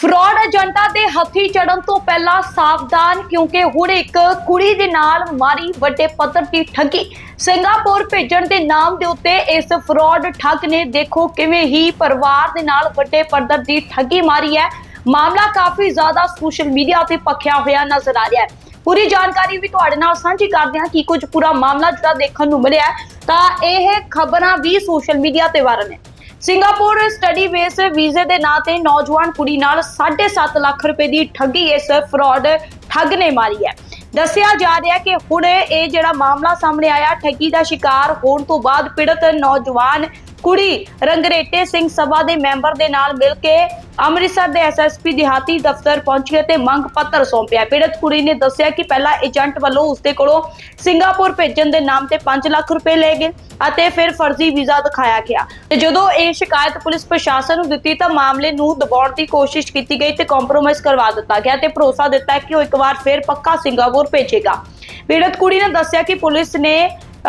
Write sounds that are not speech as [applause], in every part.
Fraud ਏਜੰਟਾਂ ਦੇ ਹੱਥੀ ਚੜਨ ਤੋਂ ਪਹਿਲਾਂ ਸਾਵਧਾਨ, ਕਿਉਂਕਿ ਹੁਣ ਇੱਕ ਕੁੜੀ ਦੇ ਨਾਲ ਮਾਰੀ ਵੱਡੇ ਪੱਧਰ ਦੀ ਠੱਗੀ। ਸਿੰਗਾਪੁਰ ਭੇਜਣ ਦੇ ਨਾਮ ਦੇ ਉੱਤੇ ਇਸ ਫਰਾਡ ਠੱਗ ਨੇ ਦੇਖੋ ਕਿਵੇਂ ਹੀ ਪਰਿਵਾਰ ਦੇ ਨਾਲ ਵੱਡੇ ਪੱਧਰ ਦੀ ਠੱਗੀ ਮਾਰੀ ਹੈ। ਮਾਮਲਾ ਕਾਫੀ ਜ਼ਿਆਦਾ ਸੋਸ਼ਲ ਮੀਡੀਆ ਤੇ ਪੱਖਿਆ ਹੋਇਆ ਨਜ਼ਰ ਆ ਰਿਹਾ ਹੈ। ਪੂਰੀ ਜਾਣਕਾਰੀ ਵੀ ਤੁਹਾਡੇ ਨਾਲ ਸਾਂਝੀ ਕਰਦੇ ਹਾਂ ਕਿ ਕੁਝ ਪੂਰਾ ਮਾਮਲਾ ਜਿਹੜਾ ਦੇਖਣ ਨੂੰ ਮਿਲਿਆ ਤਾਂ ਇਹ ਖਬਰਾਂ ਵੀ ਸੋਸ਼ਲ ਮੀਡੀਆ ਤੇ ਵਾਇਰਲ ਨੇ। ਸਿੰਗਾਪੁਰ ਸਟੱਡੀ ਬੇਸ ਵੀਜ਼ੇ ਦੇ ਨਾਂ ਤੇ ਨੌਜਵਾਨ ਕੁੜੀ ਨਾਲ 7.5 ਲੱਖ ਰੁਪਏ ਦੀ ਠੱਗੀ ਇਸ ਫਰਾਡ ਠੱਗ ਨੇ ਮਾਰੀ ਹੈ। ਦੱਸਿਆ ਜਾ ਰਿਹਾ ਕਿ ਹੁਣ ਇਹ ਜਿਹੜਾ ਮਾਮਲਾ ਸਾਹਮਣੇ ਆਇਆ, ਠੱਗੀ ਦਾ ਸ਼ਿਕਾਰ ਹੋਣ ਤੋਂ ਬਾਅਦ ਪੀੜਤ ਨੌਜਵਾਨ ਕੁੜੀ ਰੰਗਰੇਟੇ ਸਿੰਘ ਸਭਾ ਦੇ ਮੈਂਬਰ ਦੇ ਨਾਲ ਮਿਲ ਕੇ ਅੰਮ੍ਰਿਤਸਰ ਦੇ ਐਸਐਸਪੀ ਦਿਹਾਤੀ ਦਫ਼ਤਰ ਪਹੁੰਚੀ ਤੇ ਮੰਗ ਪੱਤਰ ਸੌਂਪਿਆ। ਪੀੜਤ ਕੁੜੀ ਨੇ ਦੱਸਿਆ ਕਿ ਪਹਿਲਾਂ ਏਜੰਟ ਵੱਲੋਂ ਉਸਦੇ ਕੋਲੋਂ ਸਿੰਗਾਪੁਰ ਭੇਜਣ ਦੇ ਨਾਮ ਤੇ 5 ਲੱਖ ਰੁਪਏ ਲਏ ਗਏ ਅਤੇ ਫਿਰ ਫਰਜ਼ੀ ਵੀਜ਼ਾ ਦਿਖਾਇਆ ਗਿਆ। ਤੇ ਜਦੋਂ ਇਹ ਸ਼ਿਕਾਇਤ ਪੁਲਿਸ ਪ੍ਰਸ਼ਾਸਨ ਨੂੰ ਦਿੱਤੀ ਤਾਂ ਮਾਮਲੇ ਨੂੰ ਦਬਾਉਣ ਦੀ ਕੋਸ਼ਿਸ਼ ਕੀਤੀ ਗਈ ਤੇ ਕੰਪਰੋਮਾਈਜ਼ ਕਰਵਾ ਦਿੱਤਾ ਗਿਆ ਤੇ ਭਰੋਸਾ ਦਿੱਤਾ ਕਿ ਉਹ ਇੱਕ ਵਾਰ ਫਿਰ ਪੱਕਾ ਸਿੰਗਾਪੁਰ ਭੇਜੇਗਾ। ਪੀੜਤ ਕੁੜੀ ਨੇ ਦੱਸਿਆ ਕਿ ਪੁਲਿਸ ਨੇ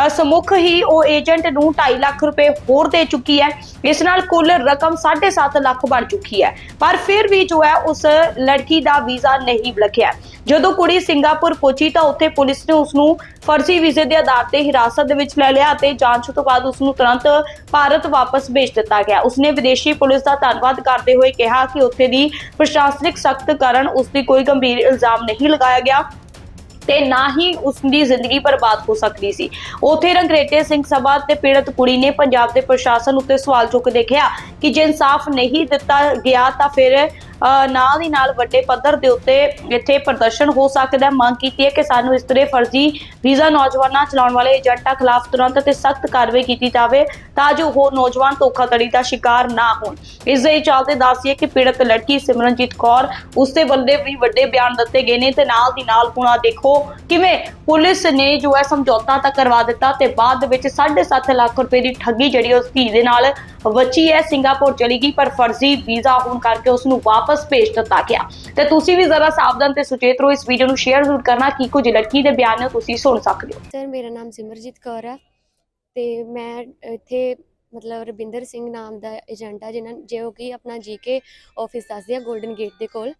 ਸਮੁੱਖ ਹੀ ਉਹ ਏਜੰਟ ਨੂੰ 2.5 ਲੱਖ ਰੁਪਏ ਹੋਰ ਦੇ ਚੁੱਕੀ ਹੈ। ਇਸ ਨਾਲ ਕੁੱਲ ਰਕਮ 7.5 ਲੱਖ ਬਣ ਚੁੱਕੀ ਹੈ। ਪਰ ਫਿਰ ਵੀ ਜੋ ਹੈ, ਉਸ ਲੜਕੀ ਦਾ ਵੀਜ਼ਾ ਨਹੀਂ ਲੱਗਿਆ ਜਦੋਂ ਕੁੜੀ ਸਿੰਗਾਪੁਰ ਪਹੁੰਚੀ ਤਾਂ ਉੱਥੇ ਪੁਲਿਸ ਨੇ ਉਸ ਨੂੰ ਫਰਜ਼ੀ ਵੀਜ਼ੇ ਦੇ ਆਧਾਰ ਤੇ ਹਿਰਾਸਤ ਦੇ ਵਿੱਚ ਲੈ ਲਿਆ ਅਤੇ ਜਾਂਚ ਤੋਂ ਬਾਅਦ ਉਸ ਨੂੰ ਤੁਰੰਤ ਭਾਰਤ ਵਾਪਸ ਭੇਜ ਦਿੱਤਾ ਗਿਆ। ਉਸਨੇ ਵਿਦੇਸ਼ੀ ਪੁਲਿਸ ਦਾ ਧੰਨਵਾਦ ਕਰਦੇ ਹੋਏ ਕਿਹਾ ਕਿ ਉੱਥੇ ਦੀ ਪ੍ਰਸ਼ਾਸਨਿਕ ਸਖਤ ਕਾਰਨ ਉਸ ਦੀ ਕੋਈ ਗੰਭੀਰ ਇਲਜ਼ਾਮ ਨਹੀਂ ਲਗਾਇਆ ਗਿਆ। ਤੇ ਨਾ ਹੀ ਉਸ ਦੀ ਜ਼ਿੰਦਗੀ ਬਰਬਾਦ ਹੋ ਸਕਦੀ ਸੀ। ਉਥੇ ਰੰਗਰੇਟੇ ਸਿੰਘ ਸਭਾ ਤੇ ਪੀੜਤ ਕੁੜੀ ਨੇ ਪੰਜਾਬ ਦੇ ਪ੍ਰਸ਼ਾਸਨ ਉੱਤੇ ਸਵਾਲ ਚੁੱਕਦੇ ਕਿਹਾ ਕਿ ਜੇ ਇਨਸਾਫ ਨਹੀਂ ਦਿੱਤਾ ਗਿਆ ਤਾਂ ਫਿਰ ਨਾਲ ਦੀ ਨਾਲ ਵੱਡੇ ਪੱਧਰ ਦੇ ਉੱਤੇ ਇੱਥੇ ਪ੍ਰਦਰਸ਼ਨ ਹੋ ਸਕਦਾ ਹੈ। ਮੰਗ ਕੀਤੀ ਹੈ ਕਿ ਸਾਨੂੰ ਇਸ ਤਰ੍ਹਾਂ ਫਰਜ਼ੀ ਵੀਜ਼ਾ ਨੌਜਵਾਨਾਂ ਚਲਾਉਣ ਵਾਲੇ ਏਜੰਟਾਂ ਖਿਲਾਫ ਤੁਰੰਤ ਤੇ ਸਖਤ ਕਾਰਵਾਈ ਕੀਤੀ ਜਾਵੇ ਤਾਂ ਜੋ ਉਹ ਨੌਜਵਾਨ ਧੋਖਾਧੜੀ ਦਾ ਸ਼ਿਕਾਰ ਨਾ ਹੋਣ। ਇਸ ਦੇ ਚੱਲਦੇ ਦੱਸੀਏ ਕਿ ਪੀੜਤ ਲੜਕੀ ਸਿਮਰਨਜੀਤ ਕੌਰ ਉਸਦੇ ਵੱਲੇ ਵੀ ਵੱਡੇ ਬਿਆਨ ਦਿੱਤੇ ਗਏ ਨੇ ਤੇ ਨਾਲ ਦੀ ਨਾਲ ਹੁਣ ਆਹ ਦੇਖੋ ਕਿਵੇਂ ਪੁਲਿਸ ਨੇ ਜੋ ਹੈ ਸਮਝੌਤਾ ਤਾਂ ਕਰਵਾ ਦਿੱਤਾ ਤੇ ਬਾਅਦ ਦੇ ਵਿੱਚ 7.5 ਲੱਖ ਰੁਪਏ ਦੀ ਠੱਗੀ ਜਿਹੜੀ ਉਸ ਧੀ ਦੇ ਨਾਲ ਬੱਚੀ ਹੈ, ਸਿੰਗਾਪੁਰ ਚਲੀ ਗਈ, ਪਰ ਫਰਜ਼ੀ ਵੀਜ਼ਾ ਹੋਣ ਕਰਕੇ ਉਸ ਨੂੰ ਵਾਪਸ ਭੇਜ ਦਿੱਤਾ ਗਿਆ। ਤੇ ਤੁਸੀਂ ਵੀ ਜ਼ਰਾ ਸਾਵਧਾਨ ਤੇ ਸੁਚੇਤ ਰਹੋ, ਇਸ ਵੀਡੀਓ ਨੂੰ ਸ਼ੇਅਰ ਜ਼ਰੂਰ ਕਰਨਾ ਕੀ ਕੁਝ ਲੜਕੀ ਦੇ ਬਿਆਨ ਤੁਸੀਂ ਸੁਣ ਸਕਦੇ ਹੋ। ਸਰ ਮੇਰਾ ਨਾਮ ਸਿਮਰਜੀਤ ਕੌਰ ਹੈ ਤੇ ਮੈਂ ਇੱਥੇ ਮਤਲਬ ਰਵਿੰਦਰ ਸਿੰਘ ਨਾਮ ਦਾ ਏਜੰਟ ਆ, ਜਿਨ੍ਹਾਂ ਜੋ ਕਿ ਆਪਣਾ ਜੀਕੇ ਆਫਿਸ ਦੱਸਦੇ ਆ 골ਡਨ ਗੇਟ ਦੇ ਕੋਲ।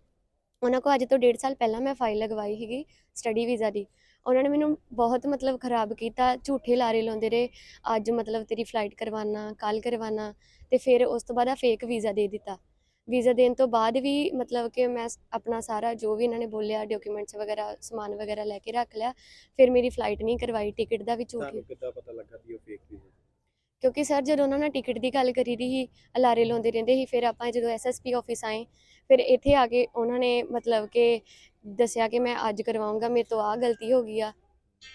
ਉਹਨਾਂ ਕੋ ਅੱਜ ਤੋਂ 1.5 ਸਾਲ ਪਹਿਲਾਂ ਮੈਂ ਫਾਈਲ ਲਗਵਾਈ ਸੀਗੀ ਸਟੱਡੀ ਵੀਜ਼ਾ ਦੀ। ਉਹਨਾਂ ਨੇ ਮੈਨੂੰ ਬਹੁਤ ਮਤਲਬ ਖਰਾਬ ਕੀਤਾ, ਝੂਠੇ ਲਾਰੇ ਲਾਉਂਦੇ ਰਹੇ, ਅੱਜ ਮਤਲਬ ਤੇਰੀ ਫਲਾਈਟ ਕਰਵਾਨਾ ਕੱਲ ਕਰਵਾਨਾ ਤੇ ਫਿਰ ਉਸ ਤੋਂ ਬਾਅਦ ਆ ਫੇਕ ਵੀਜ਼ਾ ਦੇ ਦਿੱਤਾ। ਵੀਜ਼ਾ ਦੇਣ ਤੋਂ ਬਾਅਦ ਵੀ ਮਤਲਬ ਕਿ ਮੈਂ ਆਪਣਾ ਸਾਰਾ ਜੋ ਵੀ ਇਹਨਾਂ ਨੇ ਬੋਲਿਆ ਡਾਕੂਮੈਂਟਸ ਵਗੈਰਾ ਸਮਾਨ ਵਗੈਰਾ ਲੈ ਕੇ ਰੱਖ ਲਿਆ ਫਿਰ ਮੇਰੀ ਫਲਾਈਟ ਨਹੀਂ ਕਰਵਾਈ ਟਿਕਟ ਦਾ ਵੀ ਝੂਠ ਤੁਹਾਨੂੰ ਕਿੱਦਾਂ ਪਤਾ ਲੱਗਾ ਕਿ ਉਹ ਫੇਕ ਵੀਜ਼ਾ ਕਿਉਂਕਿ ਸਰ ਜਦੋਂ ਉਹਨਾਂ ਨੇ ਟਿਕਟ ਦੀ ਗੱਲ ਕਰੀ ਦੀ ਸੀ ਅਲਾਰੇ ਲਾਉਂਦੇ ਰਹਿੰਦੇ ਸੀ ਫਿਰ ਆਪਾਂ ਜਦੋਂ ਐਸਐਸਪੀ ਆਫਿਸ ਆਏ ਫਿਰ ਇੱਥੇ ਆ ਕੇ ਉਹਨਾਂ ਨੇ ਮਤਲਬ ਕਿ ਦੱਸਿਆ ਕਿ ਮੈਂ ਅੱਜ ਕਰਵਾਉਂਗਾ ਮੇਰੇ ਤੋਂ ਆਹ ਗਲਤੀ ਹੋ ਗਈ ਆ।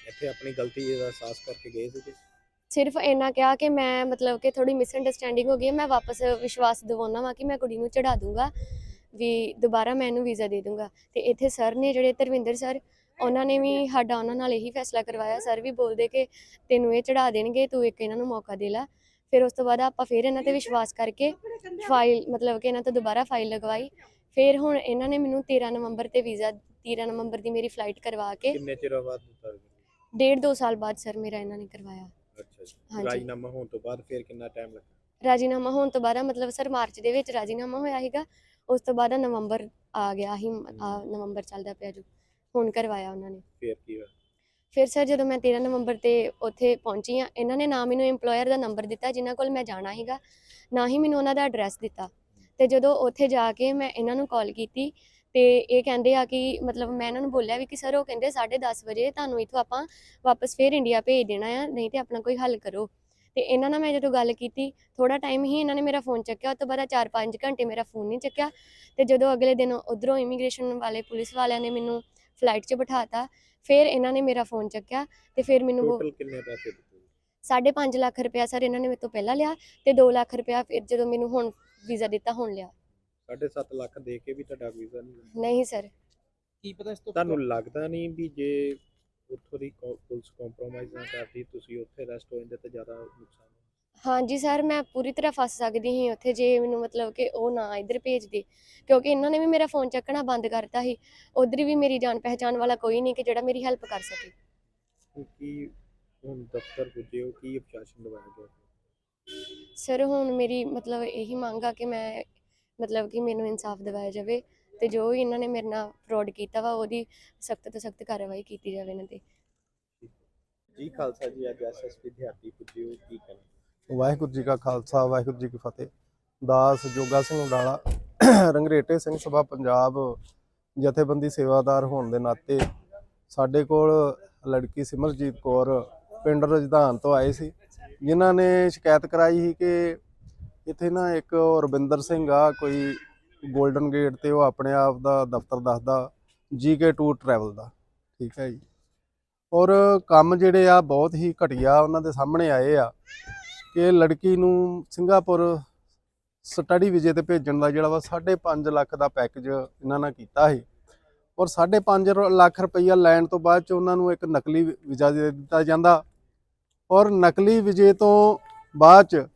ਇੱਥੇ ਆਪਣੀ ਗਲਤੀ ਦਾ ਅਹਿਸਾਸ ਕਰਕੇ ਗਏ ਸੀ ਸਿਰਫ ਇੰਨਾ ਕਿਹਾ ਕਿ ਮੈਂ ਮਤਲਬ ਕਿ ਥੋੜੀ ਮਿਸਅੰਡਰਸਟੈਂਡਿੰਗ ਹੋ ਗਈ ਹੈ ਮੈਂ ਵਾਪਸ ਵਿਸ਼ਵਾਸ ਦਿਵਾਉਣਾ ਵਾ ਕਿ ਮੈਂ ਕੁੜੀ ਨੂੰ ਚੜਾ ਦੂੰਗਾ ਵੀ ਦੁਬਾਰਾ ਮੈਂ ਇਹਨੂੰ ਵੀਜ਼ਾ ਦੇ ਦੂੰਗਾ। ਤੇ ਇੱਥੇ ਸਰ ਨੇ ਜਿਹੜੇ ਧਰਮਿੰਦਰ ਸਰ ਉਹਨਾਂ ਨੇ ਵੀ ਸਾਡਾ ਉਹਨਾਂ ਨਾਲ ਇਹੀ ਫੈਸਲਾ ਕਰਵਾਇਆ ਸਰ ਵੀ ਬੋਲਦੇ ਕਿ ਤੈਨੂੰ ਇਹ ਚੜਾ ਦੇਣਗੇ ਤੂੰ ਇੱਕ ਇਹਨਾਂ ਨੂੰ ਮੌਕਾ ਦੇ ਲੈ। ਫਿਰ ਉਸ ਤੋਂ ਬਾਅਦ ਆਪਾਂ ਫਿਰ ਇਹਨਾਂ ਤੇ ਵਿਸ਼ਵਾਸ ਕਰਕੇ ਫਾਈਲ ਮਤਲਬ ਕਿ ਇਹਨਾਂ ਤੋਂ ਦੁਬਾਰਾ ਫਾਈਲ ਲਗਵਾਈ। ਫਿਰ ਹੁਣ ਇਹਨਾਂ ਨੇ ਮੈਨੂੰ 13 ਨਵੰਬਰ ਤੇ ਵੀਜ਼ਾ 13 ਨਵੰਬਰ ਦੀ ਮੇਰੀ ਫਲਾਈਟ ਕਰਵਾ ਕੇ ਕਿੰਨੇ ਚਿਰ ਬਾਅਦ ਦਿੱਤਾ? ਡੇਢ ਦੋ ਸਾਲ ਬਾਅਦ ਸਰ ਮੇਰਾ ਇਹਨਾਂ ਨੇ ਕਰਵਾਇਆ। ਅੱਛਾ ਜੀ। ਹਾਂਜੀ। ਰਾਜੀਨਾਮਾ ਹੋਣ ਤੋਂ ਬਾਅਦ ਫਿਰ ਕਿੰਨਾ ਟਾਈਮ ਲੱਗਾ? ਰਾਜੀਨਾਮਾ ਹੋਣ ਤੋਂ ਬਾਅਦ ਮਤਲਬ ਸਰ ਮਾਰਚ ਦੇ ਵਿੱਚ ਰਾਜੀਨਾਮਾ ਹੋਇਆ ਸੀਗਾ ਉਸ ਤੋਂ ਬਾਅਦ ਨਵੰਬਰ ਆ ਗਿਆ ਸੀ ਆ ਨਵੰਬਰ ਚੱਲਦਾ ਪਿਆ ਜੋ ਹੁਣ ਕਰਵਾਇਆ ਉਹਨਾਂ ਨੇ। ਫਿਰ ਕੀ ਹੋਇਆ? ਫਿਰ ਸਰ ਜਦੋਂ ਮੈਂ 13 ਨਵੰਬਰ ਤੇ ਉੱਥੇ ਪਹੁੰਚੀ ਆ ਇਹਨਾਂ ਨੇ ਨਾ ਮੈਨੂੰ EMPLOYER ਦਾ ਨੰਬਰ ਦਿੱਤਾ ਜਿਨ੍ਹਾਂ ਕੋਲ ਮੈਂ ਜਾਣਾ ਸੀਗਾ ਨਾ ਹੀ ਮੈਨੂੰ ਉਹਨਾਂ ਦਾ ਐਡਰੈਸ ਦਿੱਤਾ। ਤੇ ਜਦੋਂ ਉੱਥੇ ਜਾ ਕੇ ਮੈਂ ਇਹਨਾਂ ਨੂੰ ਕਾਲ ਕੀਤੀ ਤੇ ਇਹ ਕਹਿੰਦੇ ਆ ਕਿ ਮਤਲਬ ਮੈਂ ਇਹਨਾਂ ਨੂੰ ਬੋਲਿਆ ਵੀ ਕਿ ਸਰ ਉਹ ਕਹਿੰਦੇ 10:30 ਵਜੇ ਤੁਹਾਨੂੰ ਇੱਥੋਂ ਆਪਾਂ ਵਾਪਸ ਫੇਰ ਇੰਡੀਆ ਭੇਜ ਦੇਣਾ ਆ ਨਹੀਂ ਤੇ ਆਪਣਾ ਕੋਈ ਹੱਲ ਕਰੋ। ਤੇ ਇਹਨਾਂ ਨਾਲ ਮੈਂ ਜਦੋਂ ਗੱਲ ਕੀਤੀ ਥੋੜਾ ਟਾਈਮ ਹੀ ਇਹਨਾਂ ਨੇ ਮੇਰਾ ਫੋਨ ਚੱਕਿਆ ਉਸ ਤੋਂ ਬਾਅਦ 4-5 ਘੰਟੇ ਮੇਰਾ ਫੋਨ ਨਹੀਂ ਚੱਕਿਆ। ਤੇ ਜਦੋਂ ਅਗਲੇ ਦਿਨ ਉਧਰੋਂ ਇਮੀਗ੍ਰੇਸ਼ਨ ਵਾਲੇ ਪੁਲਿਸ ਵਾਲਿਆਂ ਨੇ ਮੈਨੂੰ ਫਲਾਈਟ 'ਚ ਬਿਠਾਤਾ ਫਿਰ ਇਹਨਾਂ ਨੇ ਮੇਰਾ ਫੋਨ ਚੱਕਿਆ ਤੇ ਫਿਰ ਮੈਨੂੰ ਉਹ ਟੋਟਲ ਕਿੰਨੇ ਪੈਸੇ ਦਿੱਤੇ? ਸਾਢੇ ਪੰਜ ਲੱਖ ਰੁਪਇਆ ਸਰ ਇਹਨਾਂ ਨੇ ਮੇਰੇ ਤੋਂ ਪਹਿਲਾਂ ਲਿਆ ਤੇ 2 ਲੱਖ ਰੁਪਇਆ ਫਿਰ ਜਦੋਂ ਮੈਨੂੰ ਹੁਣ ਵੀਜ਼ਾ ਦਿੱਤਾ ਹੁਣ ਲਿਆ। 7.5 ਲੱਖ ਦੇ ਕੇ ਵੀ ਤੁਹਾਡਾ ਵੀਜ਼ਾ ਨਹੀਂ ਲੱਗਾ। ਨਹੀਂ ਸਰ। ਕੀ ਪਤਾ ਇਸ ਤੋਂ ਤੁਹਾਨੂੰ ਲੱਗਦਾ ਨਹੀਂ ਵੀ ਜੇ ਉੱਥੋਂ ਦੀ ਕੌ- ਪੁਲਿਸ ਕੰਪਰੋਮਾਈਜ਼ ਨਾ ਕਰਦੀ ਤੁਸੀਂ ਉੱਥੇ ਰੈਸਟ ਹੋ ਜਾਂਦੇ ਤਾਂ ਜ਼ਿਆਦਾ ਨੁਕਸਾਨ ਹੋਣਾ। ਹਾਂਜੀ ਸਰ ਮੈਂ ਪੂਰੀ ਤਰ੍ਹਾਂ ਫਸ ਸਕਦੀ ਸੀ ਉੱਥੇ ਜੇ ਮੈਨੂੰ ਮਤਲਬ ਕਿ ਉਹ ਨਾ ਇੱਧਰ ਭੇਜਦੇ। ਕਿਉਂਕਿ ਇਹਨਾਂ ਨੇ ਵੀ ਮੇਰਾ ਫੋਨ ਚੱਕਣਾ ਬੰਦ ਕਰਤਾ ਸੀ। ਉਧਰ ਵੀ ਮੇਰੀ ਜਾਣ ਪਹਿਚਾਣ ਵਾਲਾ ਕੋਈ ਨਹੀਂ ਕਿ ਜਿਹੜਾ ਮੇਰੀ ਹੈਲਪ ਕਰ ਸਕੇ। ਹੁਣ ਕੀ ਹੁਣ ਦਫ਼ਤਰ ਪੁੱਜੇ ਹੋ ਕੀ ਪ੍ਰਸ਼ਾਸਨ ਦਵਾਇਆ ਗਿਆ? ਸਰ ਹੁਣ ਮੇਰੀ ਮਤਲਬ ਇਹੀ ਮੰਗ ਆ ਕਿ ਮੈਂ ਮਤਲਬ ਕਿ ਮੈਨੂੰ ਇਨਸਾਫ ਦਿਵਾਇਆ ਜਾਵੇ ਤੇ ਜੋ ਵੀ ਇਹਨਾਂ ਨੇ ਮੇਰੇ ਨਾਲ ਫਰਾਡ ਕੀਤਾ ਵਾ ਉਹਦੀ ਸਖਤ ਤੋਂ ਸਖਤ ਕਾਰਵਾਈ ਕੀਤੀ ਜਾਵੇ ਇਹਨਾਂ ਤੇ। ਜੀ ਖਾਲਸਾ ਜੀ ਅੱਜ ਐਸਐਸਪੀ ਦਿਹਾਤੀ ਪੁੱਜੇ ਹੋ ਕੀ ਕਹਿਣਾ? ਵਾਹਿਗੁਰੂ ਜੀ ਕਾ ਖਾਲਸਾ ਵਾਹਿਗੁਰੂ ਜੀ ਕੀ ਫਤਿਹ। ਦਾਸ ਜੋਗਾ ਸਿੰਘ ਉਡਾਲਾ ਰੰਗਰੇਟੇ ਸਿੰਘ ਸਭਾ ਪੰਜਾਬ ਜਥੇਬੰਦੀ ਸੇਵਾਦਾਰ ਹੋਣ ਦੇ ਨਾਤੇ ਸਾਡੇ ਕੋਲ ਲੜਕੀ ਸਿਮਰਜੀਤ ਕੌਰ ਪਿੰਡ ਰਜਧਾਨ ਤੋਂ ਆਏ ਸੀ। ਜਿਨ੍ਹਾਂ ਨੇ ਸ਼ਿਕਾਇਤ ਕਰਾਈ ਸੀ ਕਿ ਇੱਥੇ ਨਾ ਇੱਕ ਰਵਿੰਦਰ ਸਿੰਘ ਆ, ਕੋਈ 골ਡਨ ਗੇਟ ਤੇ ਉਹ ਆਪਣੇ ਆਪ ਦਾ ਦਫ਼ਤਰ ਦੱਸਦਾ ਜੀਕੇ ਟੂਰ ਟਰੈਵਲ ਦਾ, ਠੀਕ ਹੈ ਜੀ। ਔਰ ਕੰਮ ਜਿਹੜੇ ਆ ਬਹੁਤ ਹੀ ਘਟੀਆ ਉਹਨਾਂ ਦੇ ਸਾਹਮਣੇ ਆਏ ਆ ਕਿ ਲੜਕੀ ਨੂੰ ਸਿੰਗਾਪੁਰ ਸਟੱਡੀ ਵੀਜ਼ੇ ਤੇ ਭੇਜਣ ਦਾ ਜਿਹੜਾ ਵਾ 5.5 ਲੱਖ ਦਾ ਪੈਕੇਜ ਇਹਨਾਂ ਨੇ ਕੀਤਾ ਸੀ। ਔਰ 5.5 ਲੱਖ ਰੁਪਈਆ ਲੈਣ ਤੋਂ ਬਾਅਦ ਚ ਉਹਨਾਂ ਨੂੰ ਇੱਕ ਨਕਲੀ ਵੀਜ਼ਾ ਦੇ ਦਿੱਤਾ ਜਾਂਦਾ। ਔਰ ਨਕਲੀ ਵੀਜ਼ੇ ਤੋਂ ਬਾਅਦ ਚ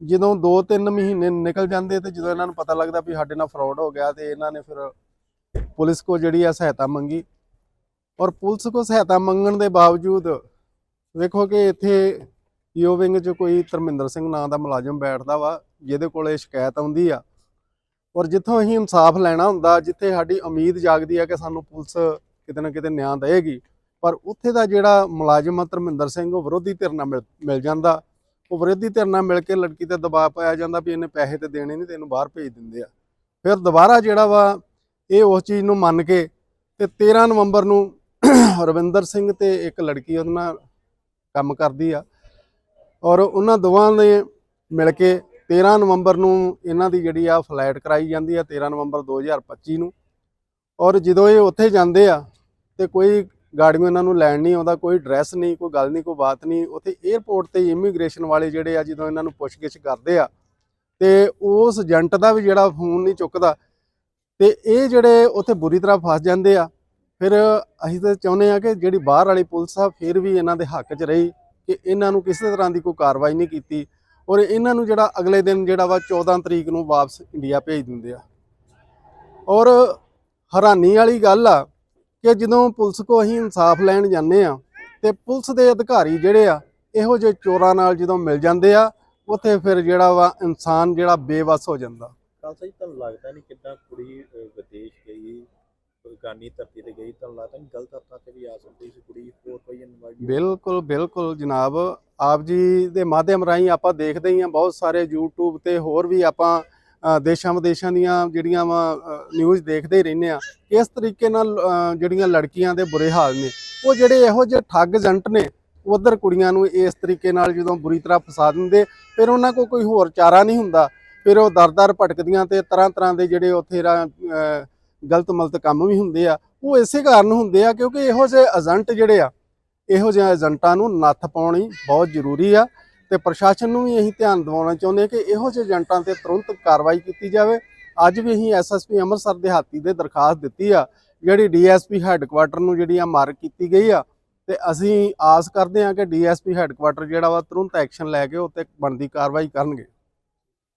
ਜਦੋਂ 2-3 ਮਹੀਨੇ ਨਿਕਲ ਜਾਂਦੇ ਤੇ ਜਦੋਂ ਇਹਨਾਂ ਨੂੰ ਪਤਾ ਲੱਗਦਾ ਵੀ ਸਾਡੇ ਨਾਲ ਫਰਾਡ ਹੋ ਗਿਆ ਤੇ ਇਹਨਾਂ ਨੇ ਫਿਰ ਪੁਲਿਸ ਕੋ ਜਿਹੜੀ ਆ ਸਹਾਇਤਾ ਮੰਗੀ। ਔਰ ਪੁਲਿਸ ਕੋ ਸਹਾਇਤਾ ਮੰਗਣ ਦੇ ਬਾਵਜੂਦ ਵੇਖੋ ਕਿ ਇੱਥੇ ਈਓ ਵਿੰਗ 'ਚ ਕੋਈ ਧਰਮਿੰਦਰ ਸਿੰਘ ਨਾਂ ਦਾ ਮੁਲਾਜ਼ਮ ਬੈਠਦਾ ਵਾ, ਜਿਹਦੇ ਕੋਲੇ ਸ਼ਿਕਾਇਤ ਆਉਂਦੀ ਆ। ਔਰ ਜਿੱਥੋਂ ਅਸੀਂ ਇਨਸਾਫ ਲੈਣਾ ਹੁੰਦਾ, ਜਿੱਥੇ ਸਾਡੀ ਉਮੀਦ ਜਾਗਦੀ ਆ ਕਿ ਸਾਨੂੰ ਪੁਲਿਸ ਕਿਤੇ ਨਾ ਕਿਤੇ ਨਿਆਂ ਦੇਵੇਗੀ, ਪਰ ਉੱਥੇ ਦਾ ਜਿਹੜਾ ਮੁਲਾਜ਼ਮ ਆ ਧਰਮਿੰਦਰ ਸਿੰਘ, ਉਹ ਵਿਰੋਧੀ ਧਿਰ ਨਾਲ ਮਿਲ ਮਿਲ ਜਾਂਦਾ। ਉਹ ਵਿਰੋਧੀ ਧਿਰ ਨਾਲ ਮਿਲ ਕੇ ਲੜਕੀ ਤੇ ਦਬਾਅ ਪਾਇਆ ਜਾਂਦਾ ਵੀ ਇਹਨੇ ਪੈਸੇ ਤੇ ਦੇਣੇ ਨਹੀਂ ਤੈਨੂੰ ਬਾਹਰ ਭੇਜ ਦਿੰਦੇ ਆ। ਫਿਰ ਦੁਬਾਰਾ ਜਿਹੜਾ ਵਾ ਇਹ ਉਸ ਚੀਜ਼ ਨੂੰ ਮੰਨ ਕੇ ਤੇ 13 ਨਵੰਬਰ ਨੂੰ [coughs] ਰਵਿੰਦਰ ਸਿੰਘ ਤੇ ਇੱਕ ਲੜਕੀ ਉਹਦੇ ਨਾਲ ਕੰਮ ਕਰਦੀ ਆ ਔਰ ਉਹਨਾਂ ਦੋਵਾਂ ਨੇ ਮਿਲ ਕੇ 13 ਨਵੰਬਰ ਨੂੰ ਇਹਨਾਂ ਦੀ ਜਿਹੜੀ ਆ ਫਲੈਟ ਕਰਾਈ ਜਾਂਦੀ ਆ 13 ਨਵੰਬਰ 2025 ਨੂੰ। ਔਰ ਜਦੋਂ ਇਹ ਉੱਥੇ ਜਾਂਦੇ ਆ ਤੇ ਕੋਈ ਗਾੜੀਆਂ ਇਹਨਾਂ ਨੂੰ ਲੈਣ ਨਹੀਂ ਆਉਂਦਾ, ਕੋਈ ਡਰੈਸ ਨਹੀਂ, ਕੋਈ ਗੱਲ ਨਹੀਂ, ਕੋਈ ਬਾਤ ਨਹੀਂ। ਉੱਥੇ 에ਅਰਪੋਰਟ ਤੇ ਇਮੀਗ੍ਰੇਸ਼ਨ ਵਾਲੇ ਜਿਹੜੇ ਆ, ਜਦੋਂ ਇਹਨਾਂ ਨੂੰ ਪੁੱਛਗਿੱਛ ਕਰਦੇ ਆ, ਤੇ ਉਸ ਏਜੰਟ ਦਾ ਵੀ ਜਿਹੜਾ ਫੋਨ ਨਹੀਂ ਚੁੱਕਦਾ, ਤੇ ਇਹ ਜਿਹੜੇ ਉੱਥੇ ਬੁਰੀ ਤਰ੍ਹਾਂ ਫਸ ਜਾਂਦੇ ਆ, ਫਿਰ ਅਸੀਂ ਤਾਂ ਚਾਹੁੰਦੇ ਆ ਕਿ ਜਿਹੜੀ ਬਾਹਰ ਵਾਲੀ ਪੁਲਿਸ ਆ, ਫਿਰ ਵੀ ਇਹਨਾਂ ਦੇ ਹੱਕ 'ਚ ਰਹੀ ਕਿ ਇਹਨਾਂ ਨੂੰ ਕਿਸੇ ਤਰ੍ਹਾਂ ਦੀ ਕੋਈ ਕਾਰਵਾਈ ਨਹੀਂ ਕੀਤੀ ਔਰ ਇਹਨਾਂ ਨੂੰ ਜਿਹੜਾ ਅਗਲੇ ਦਿਨ ਜਿਹੜਾ ਵਾ 14 ਤਰੀਕ ਨੂੰ ਵਾਪਸ ਇੰਡੀਆ ਭੇਜ ਦਿੰਦੇ ਆ। ਔਰ ਹੈਰਾਨੀ ਵਾਲੀ ਗੱਲ ਆ ਕਿ ਜਦੋਂ ਪੁਲਿਸ ਕੋ ਅਸੀਂ ਇਨਸਾਫ ਲੈਣ ਜਾਂਦੇ ਆ ਤੇ ਪੁਲਿਸ ਦੇ ਅਧਿਕਾਰੀ ਜਿਹੜੇ ਆ ਇਹੋ ਜਿਹੇ ਚੋਰਾਂ ਨਾਲ ਜਦੋਂ ਮਿਲ ਜਾਂਦੇ ਆ ਉੱਥੇ ਫਿਰ ਜਿਹੜਾ ਵਾ ਇਨਸਾਨ ਜਿਹੜਾ ਬੇਵਸ ਹੋ ਜਾਂਦਾ। ਖਾਲਸਾ ਜੀ ਤੁਹਾਨੂੰ ਲੱਗਦਾ ਨਹੀਂ ਕਿੱਦਾਂ ਕੁੜੀ ਅਹ, ਵਿਦੇਸ਼ ਗਈ ਬਗਾਨੀ ਧਰਤੀ ਤੇ ਗਈ ਤੁਹਾਨੂੰ ਲੱਗਦਾ ਨਹੀਂ ਗਲਤ ਹੱਥਾਂ ਤੇ ਵੀ ਆ ਸਕਦੀ ਸੀ ਕੁੜੀ ਹੋਰ ਕੋਈ ਇਨਵਾਈਟ ਬਿਲਕੁਲ ਬਿਲਕੁਲ ਜਨਾਬ। ਆਪ ਜੀ ਦੇ ਮਾਧਿਅਮ ਰਾਹੀਂ ਆਪਾਂ ਦੇਖਦੇ ਹੀ ਆ ਬਹੁਤ ਸਾਰੇ YouTube ਤੇ ਹੋਰ ਵੀ ਆਪਾਂ ਦੇਸ਼ਾਂ ਵਿਦੇਸ਼ਾਂ ਦੀਆਂ ਜਿਹੜੀਆਂ ਵਾ ਨਿਊਜ਼ ਦੇਖਦੇ ਹੀ ਰਹਿੰਦੇ ਆ ਕਿਸ ਤਰੀਕੇ ਨਾਲ ਜਿਹੜੀਆਂ ਲੜਕੀਆਂ ਦੇ ਬੁਰੇ ਹਾਲ ਨੇ, ਉਹ ਜਿਹੜੇ ਇਹੋ ਜਿਹੇ ਠੱਗ ਏਜੰਟ ਨੇ, ਉਧਰ ਕੁੜੀਆਂ ਨੂੰ ਇਸ ਤਰੀਕੇ ਨਾਲ ਜਦੋਂ ਬੁਰੀ ਤਰ੍ਹਾਂ ਫਸਾ ਦਿੰਦੇ, ਫਿਰ ਉਹਨਾਂ ਕੋਲ ਕੋਈ ਹੋਰ ਚਾਰਾ ਨਹੀਂ ਹੁੰਦਾ, ਫਿਰ ਉਹ ਦਰ-ਦਰ ਭਟਕਦੀਆਂ ਤੇ ਤਰ੍ਹਾਂ ਤਰ੍ਹਾਂ ਦੇ ਜਿਹੜੇ ਉੱਥੇ ਗਲਤ ਮਲਤ ਕੰਮ ਵੀ ਹੁੰਦੇ ਆ, ਉਹ ਇਸੇ ਕਾਰਨ ਹੁੰਦੇ ਆ ਕਿਉਂਕਿ ਇਹੋ ਜਿਹੇ ਏਜੰਟ ਜਿਹੜੇ ਆ, ਇਹੋ ਜਿਹੇ ਏਜੰਟਾਂ ਨੂੰ ਨੱਥ ਪਾਉਣੀ ਬਹੁਤ ਜ਼ਰੂਰੀ ਆ ਤੇ ਪ੍ਰਸ਼ਾਸਨ ਨੂੰ ਵੀ ਅਸੀਂ ਧਿਆਨ ਦਿਵਾਉਣਾ ਚਾਹੁੰਦੇ ਹਾਂ ਕਿ ਇਹੋ ਜਿਹੇ ਏਜੰਟਾਂ ਤੇ ਤੁਰੰਤ ਕਾਰਵਾਈ ਕੀਤੀ ਜਾਵੇ। ਅੱਜ ਵੀ ਅਸੀਂ ਐਸਐਸਪੀ ਅੰਮ੍ਰਿਤਸਰ ਦਿਹਾਤੀ ਦੇ ਦਰਖਾਸਤ ਦਿੱਤੀ ਆ, ਜਿਹੜੀ ਡੀਐਸਪੀ ਹੈੱਡਕੁਆਟਰ ਨੂੰ ਜਿਹੜੀ ਆ ਮਾਰਕ ਕੀਤੀ ਗਈ ਆ ਤੇ ਅਸੀਂ ਆਸ ਕਰਦੇ ਹਾਂ ਕਿ ਡੀਐਸਪੀ ਹੈੱਡਕੁਆਟਰ ਜਿਹੜਾ ਵਾ ਤੁਰੰਤ ਐਕਸ਼ਨ ਲੈ ਕੇ ਉੱਤੇ ਬਣਦੀ ਕਾਰਵਾਈ ਕਰਨਗੇ।